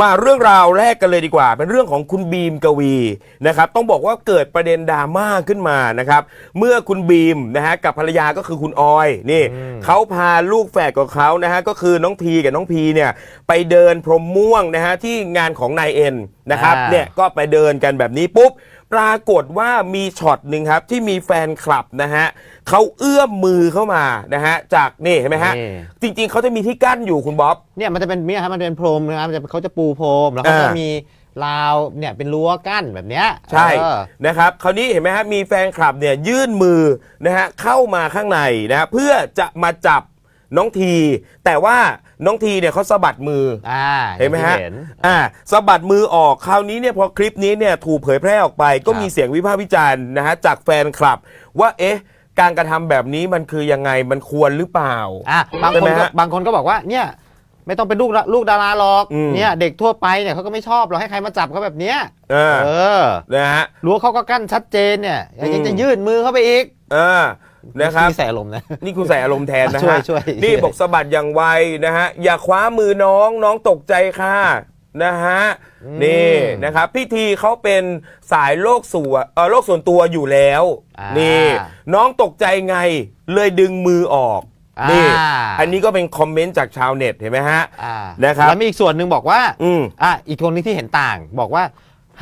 มาเรื่องราวแรกกันเลยดีกว่า เป็นเรื่องของคุณบีมกวีนะครับต้องบอกว่าเกิดประเด็นดราม่าขึ้นมานะครับเมื่อคุณบีมนะฮะกับภรรยาก็คือคุณออยนี่เขาพาลูกแฝดของเขานะฮะก็คือน้องทีกับน้องพีเนี่ยไปเดินพรมม่วงนะฮะที่งานของนายเอ็น นะครับอ่า เนี่ยก็ไปเดินกันแบบนี้ปุ๊บ ปรากฏว่ามีช็อตหนึ่งครับที่มีแฟนคลับนะฮะเขาเอื้อมมือเข้ามานะฮะจากนี่เห็นไหมฮะนี่ จริง ๆเขาจะมีที่กั้นอยู่คุณบ๊อบ เนี่ยมันจะเป็นเนี่ยครับมันเป็นพรมนะครับมันจะเขาจะปูพรมแล้วเขาอ่าจะมีราวเนี่ยเป็นรั้วกั้นแบบเนี้ยใช่เออ นะครับคราวนี้เห็นไหมฮะมีแฟนคลับเนี่ยยื่นมือนะฮะเข้ามาข้างในนะฮะเพื่อจะมาจับ น้องที แต่ว่าน้องทีเนี่ยเขาสะบัดมืออ่าเห็นไหมฮะอย่างที่อ่าสะบัดมือออกคราวนี้เนี่ยพอคลิปนี้เนี่ยถูกเผยแพร่ออกไปก็ครับมีเสียงวิพากษ์วิจารณ์นะฮะจากแฟนคลับ ว่าเอ๊ะ การกระทำแบบนี้มันคือยังไงมันควรหรือเปล่า อะบางใช่คไหมนก็ฮะบางคนก็บอกว่าเนี่ยไม่ต้องเป็นลูกลูกดาราหรอกอืม เนี่ยเด็กทั่วไปเนี่ยเขาก็ไม่ชอบหรอกให้ใครมาจับเขาแบบเนี้ยเออเออนะฮะ รั้วเขาก็กั้นชัดเจนเนี่ยยังอืมจะยื่นมือเข้าไปอีก เออ นะครับมีใส่อารมณ์นะนี่คุณใส่อารมณ์แทนนะช่วยฮะช่วยนี่บอกสะบัดอย่างไวนะฮะอย่าคว้ามือน้องน้องตกใจค่ะนะฮะอืมนี่นะครับพี่ทีเขาเป็นสายโลกส่วนเออโลกส่วนตัวอยู่แล้วอ่านี่ นี่น้องตกใจไงเลยดึงมือออกอ่านี่อันนี้ก็เป็นคอมเมนต์จากชาวเน็ตเห็นไหมฮะ อ่านะครับ แล้วมีอีกส่วนหนึ่งบอกว่า อืม อะอีกคนนึงที่เห็นต่างบอกว่า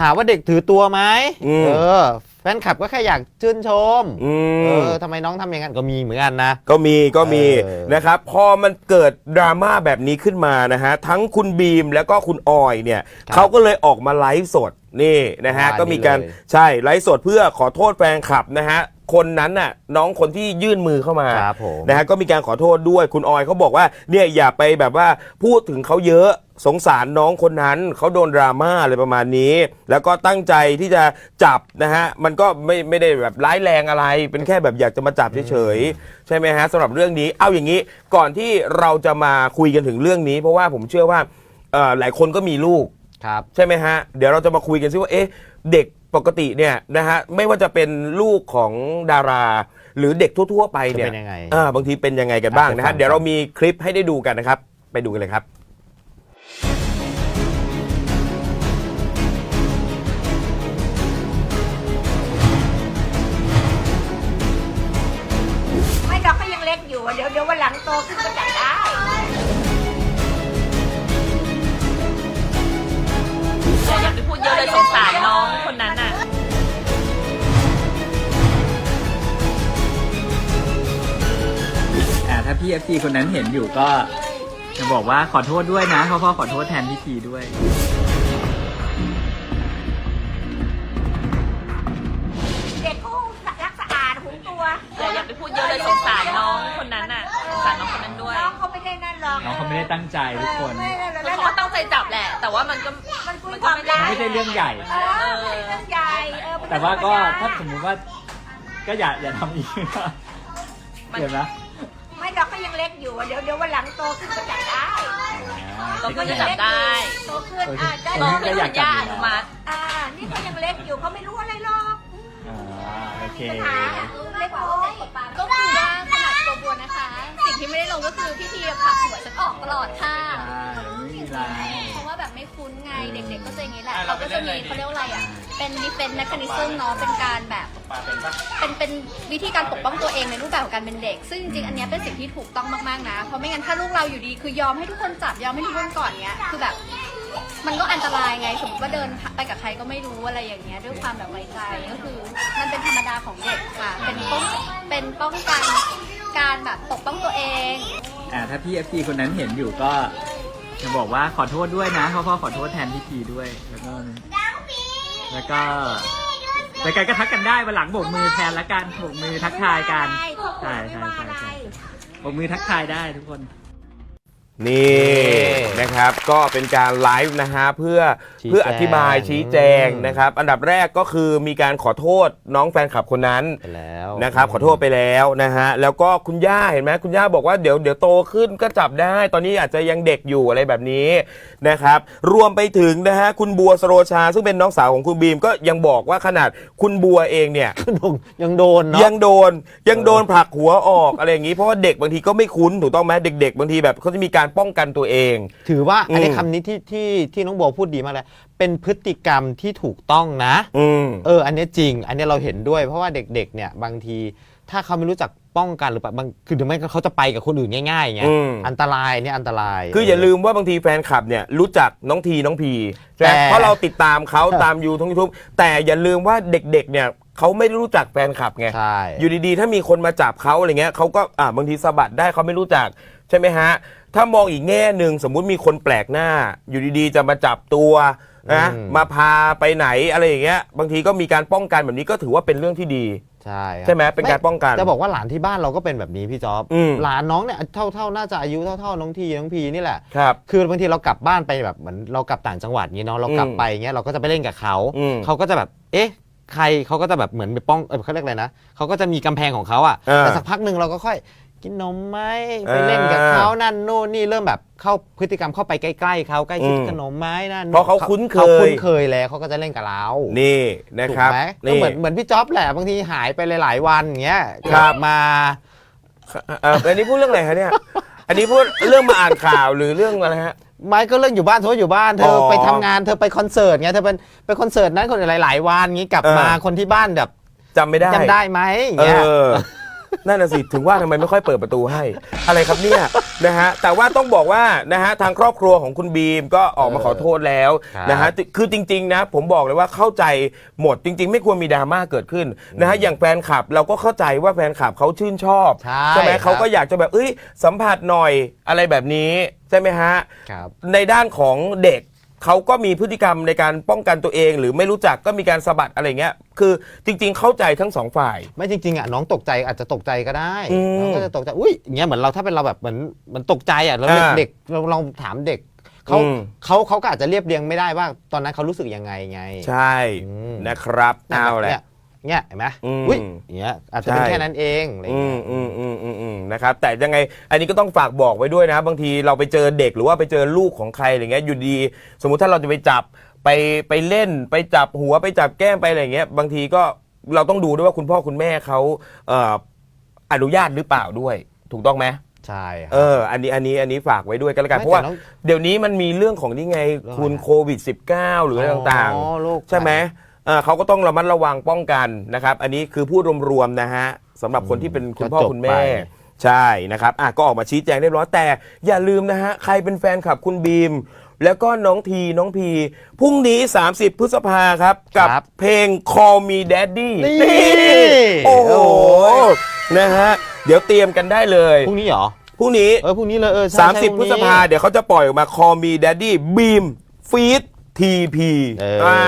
หาว่าเด็กถือตัวไหมอืม เออ แฟนคลับก็แค่อยากชื่นชมอืเอม อทำไมน้องทำอย่างนั้นก็มีเหมือนกันนะ ก็มีก็มีเออ นะครับพอมันเกิดดราม่าแบบนี้ขึ้นมานะฮะทั้งคุณบีมแล้วก็คุณออยเนี่ยครับเขาก็เลยออกมาไลฟ์สดนี่นะฮะว่าก็มีการนี่เลยใช่ไลฟ์สดเพื่อขอโทษแฟนคลับนะฮะ คนนั้นน่ะน้องคนที่ยื่นมือเข้ามาครับผม นะฮะก็มีการขอโทษด้วยคุณออยเขาบอกว่าเนี่ยอย่าไปแบบว่าพูดถึงเขาเยอะสงสารน้องคนนั้นเขาโดนดราม่าอะไรประมาณนี้ แล้วก็ตั้งใจที่จะจับนะฮะมันก็ไม่ไม่ได้แบบร้ายแรงอะไร เป็นแค่แบบอยากจะมาจับเฉยๆใช่ไหมฮะสำหรับเรื่องนี้เอาอย่างนี้ก่อนที่เราจะมาคุยกันถึงเรื่องนี้ เพราะว่าผมเชื่อว่าเอ่อหลายคนก็มีลูก ครับ ใช่ไหมฮะ เดี๋ยวเราจะมาคุยกันซิว่า เอ๊ะ เด็ก ปกติเนี่ยนะฮะไม่ว่าจะเป็นลูกของดารา หรือเด็กทั่ว ๆ ไปเนี่ยจะเป็นยังไง อ่าบางทีเป็นยังไงกันบ้างนะครัฮะบเดี๋ยวเรามีคลิปให้ได้ดูกันนะครับ ไปดูกันเลยครับ ไม่เราก็ยังเล็กอยู่เดี๋ยวเดี๋ยววันหลังโตขึ้นก็จับ อ่าถ้าพี่ FC คนนั้นเห็นอยู่ก็ จะบอกว่าขอโทษด้วยนะพ่อพ่อขอโทษแทนพี่ทีด้วย เด็กเขารักสะอาดหุงตัวแต่อย่าไปพูดเยอะเลยสงสารน้องคนนั้นอะสงสารน้องคนนั้นด้วยน้องเขาไม่ได้นั่นหรอกน้องเขาไม่ได้ตั้งใจทุกคนไม่ได้หรอกคือเขาก็ตั้งใจจับแหละ แต่ว่ามันก็มันคุยความได้มันไม่ใช่เรื่องใหญ่ เออไม่ใช่เรื่องใหญ่เออมันแต่ว่าก็ธรรมดถ้าสมมุติว่า ก็อย่าอย่าทำอีกเห็นไหม ล็กอยู่ เดี๋ยวเดี๋ยววันหลังโตขึ้นก็จับได้เราก็จะจับได้โตขึ้นอ่าได้โตขึ้นคุณย่าอนุมัติอ่า นี่เขายังเล็กอยู่เขาไม่รู้อะไรหรอกอ่าโอเคเล็กโตก็คือว่าขนาดตัวบัวนะคะ สิ่งที่ไม่ได้ลงก็คือพี่ทีผลักหัวฉันออกตลอดค่ะใช่ไม่มีไร คุ้นไงเด็กๆ ก็จะอย่างนี้แหละเขาก็จะมีเขาเรียกว่าอะไรอะ เป็น defense mechanism เนาะเป็นการแบบเป็นเป็นวิธีการปกป้องตัวเองในรูปแบบของการเป็นเด็ก ซึ่งจริงๆ อันเนี้ยเป็นสิ่งที่ถูกต้องมากๆนะ เพราะไม่งั้นถ้าลูกเราอยู่ดีคือยอมให้ทุกคนจับยอมให้ทุกคนกอดเนี้ยคือแบบ มันก็อันตรายไงสมมติว่าเดินไปกับใครก็ไม่รู้อะไรอย่างเงี้ยด้วยความแบบไว้ใจก็คือ มันเป็นธรรมดาของเด็กค่ะ เป็นป้องเป็นป้องกันการแบบปกป้องตัวเอง อ่าถ้าพี่ FC คนนั้นเห็นอยู่ก็ จะบอกว่าขอโทษด้วยนะพ่อพ่อขอโทษแทนพี่พีด้วย แล้วก็ แล้วก็แล้วกันก็ทักกันได้วันหลังโบกมือแทนละกันโบกมือทักทายกันใช่ใช่ใช่ใช่โบกมือทักทายได้ทุกคน นี่นะครับก็เป็นการไลฟ์นะฮะเพื่อชี้เพื่ออธิบายแจง ชี้แจงนะครับ อันดับแรกก็คือมีการขอโทษน้องแฟนคลับคนนั้นไปแล้วนะครับขอโทษไปแล้วนะฮะแล้วก็คุณย่าเห็นไหมคุณย่าบอกว่าเดี๋ยวเดี๋ยวโตขึ้นก็จับได้ ตอนนี้อาจจะยังเด็กอยู่อะไรแบบนี้นะครับ รวมไปถึงนะฮะคุณบัวสโรชา ซึ่งเป็นน้องสาวของคุณบีมก็ยังบอกว่าขนาดคุณบัวเองเนี่ย ยังโดนเนาะ ยังโดนยังโดนผลักหัวออกอะไรอย่างนี้เพราะว่าเด็กบางทีก็ไม่คุ้นถูกต้องไหมเด็ก ๆ บางทีแบบเขาจะมีการการป้องกันตัวเอง ถือว่าอันนี้อืมคำนี้ที่ที่ที่น้องโบพูดดีมากเลยเป็นพฤติกรรมที่ถูกต้องนะอืม เออ อันนี้จริง อันนี้เราเห็นด้วย เพราะว่าเด็กๆเนี่ยบางที ถ้าเขาไม่รู้จักป้องกันหรือแบบบางคือถึงแม้เขาจะไปกับคนอื่นง่ายๆไงอืม อันตรายเนี่ยอันตราย คืออย่าลืมว่าบางทีแฟนคลับเนี่ยรู้จักน้องทีน้องพีแต่เพราะเราติดตามเขาตามยูทงยูทูบแต่อย่าลืมว่าเด็กๆเนี่ยเขาไม่ได้รู้จักแฟนคลับไง ใช่ อยู่ดีๆ ถ้ามีคนมาจับเขาอะไรเงี้ยเขาก็อ่าบางทีสะบัดได้เขาไม่รู้จัก ใช่ไหมฮะ ถ้ามองอีกแง่หนึ่งสมมุติมีคนแปลกหน้า อยู่ดีๆ จะมาจับตัวนะอืม มาพาไปไหนอะไรอย่างเงี้ย บางทีก็มีการป้องกันแบบนี้ก็ถือว่าเป็นเรื่องที่ดี ใช่ครับใช่ไหมเป็นการป้องกัน จะบอกว่าหลานที่บ้านเราก็เป็นแบบนี้พี่จ๊อบอืม หลานน้องเนี่ยเท่าเท่าน่าจะอายุเท่าเท่าน้องทีน้องพีนี่แหละ ครับ คือบางทีเรากลับบ้านไปแบบเหมือนเรากลับต่างจังหวัดงี้เนาะเรากลับอืมไปเงี้ยเราก็จะไปเล่นกับเขาอืมเขาก็จะแบบเอ๊ะ ใครเขาก็จะแบบเหมือนไปป้องเออเขาเรียกอะไรนะเขาก็จะมีกำแพงของเขาอะเออแต่สักพักหนึ่งเราก็ค่อย กินนมไหมไปเล่นกับเขานั่นโน่นนี่เริ่มแบบเข้าพฤติกรรมเข้าไปใกล้ๆเขาใกล้ชิดอืมขนมไหมนั่นเพราะเขาคุ้นเคยเขาคุ้นเคยแล้วเขาก็จะเล่นกับเรา นี่นะครับถูกไหมก็นี่เหมือนเหมือนพี่จ๊อบแหละบางทีหายไปหลาย ๆ วันอย่างเงี้ยครักบลับมาเอ่ออันนี้พูดเรื่องอะไรคะเนี่ย อันนี้พูดเรื่องมาอ่านข่าวหรือเรื่องอะไรฮะไม่ก็เรื่องอยู่บ้านเธออยู่บ้านเธอออไปทำงานเธอไปคอนเสิร์ตไงเธอเป็นไปคอนเสิร์ตนั้นคนหลายๆวันงี้กลับมาเออคนที่บ้านแบบจำไม่ได้จำได้ไหมอย่างเอเงี้ยอ นั่นน่ะสิถึงว่าทำไมไม่ค่อยเปิดประตูให้ อะไรครับเนี่ยนะฮะแต่ว่าต้องบอกว่านะฮะทางครอบครัวของคุณบีมก็ออกมาขอโทษแล้วครับนะฮะคือจริงๆนะผมบอกเลยว่าเข้าใจหมดจริง ๆ ไม่ควรมีดราม่าเกิดขึ้นนะฮะอย่างแฟนคลับเราก็เข้าใจว่าแฟนคลับเขาชื่นชอบใช่ไหมครับ เขาก็อยากจะแบบเอ้ยสัมผัสหน่อยอะไรแบบนี้ใช่ไหมฮะ ครับ ในด้านของเด็ก เขาก็มีพฤติกรรมในการป้องกันตัวเอง หรือไม่รู้จักก็มีการสะบัดอะไรเงี้ย คือจริง ๆ เข้าใจทั้งสองฝ่าย ไม่จริงๆอะน้องตกใจอาจจะตกใจก็ได้อืมน้องก็จะตกใจอุ้ยอย่างเงี้ยเหมือนเราถ้าเป็นเราแบบเหมือนเหมันตกใจอะแล้วเด็กอ่าเด็กเราเราถามเด็กเขาอืม เขาเขาก็อาจจะเรียบเรียงไม่ได้ว่า ตอนนั้นเขารู้สึกยังไงไง ใช่อืม นะครับ เอาแหละ เนี่ย เนี่ยเห็นไหมอืม อุ้ยอย่างเงี้ยอาจจะเป็นใช่แค่นั้นเองอะไรอืเงี้มย อืมอืมอืมอืมนะครับแต่ยังไงอันนี้ก็ต้องฝากบอกไว้ด้วยนะบางทีเราไปเจอเด็กหรือว่าไปเจอลูกของใครอะไรเงี้ยอยู่ดี สมมุติถ้าเราจะไปจับไปไปเล่น ไปจับหัวไปจับแก้มไปอะไรเงี้ยบางทีก็เราต้องดูด้วยว่าคุณพ่อคุณแม่เขาเอ่ออนุญาตหรือเปล่าด้วย ถูกต้องไหมใช่คเอรับออันนี้อันนี้อันนี้ฝากไว้ด้วยกันแล้วกันไม่เพราะว่าแต่น้องเดี๋ยวนี้มันมีเรื่องของนี่ไงเรื่องอะไรคุณอะโควิด -19 หรืออะไรต่างอ๋อโรคๆ ใช่ไหมเอ่อเขาก็ต้องระมัดระวังป้องกันนะครับ อันนี้คือพูดรวมๆนะฮะสำหรับคนที่เป็นคุณพ่อก็จบคุณแม่ ไป ใช่นะครับอะก็ออกมาชี้แจงเรียบร้อยแต่อย่าลืมนะฮะ ใครเป็นแฟนคลับคุณบีม แล้วก็น้องทีน้องพี พรุ่งนี้ 30 พฤษภาครับ กับครับเพลง Call Me Daddy นี่โอ้โห โอ้ย นะฮะ เดี๋ยวเตรียมกันได้เลย พรุ่งนี้เหรอ พรุ่งนี้ เออพรุ่งนี้เลยเออใช่ใช่30พพรุ่ฤงษนี้ภาเดี๋ยวเขาจะปล่อยออกมา Call Me Daddy Beam Feed TP เอออ่า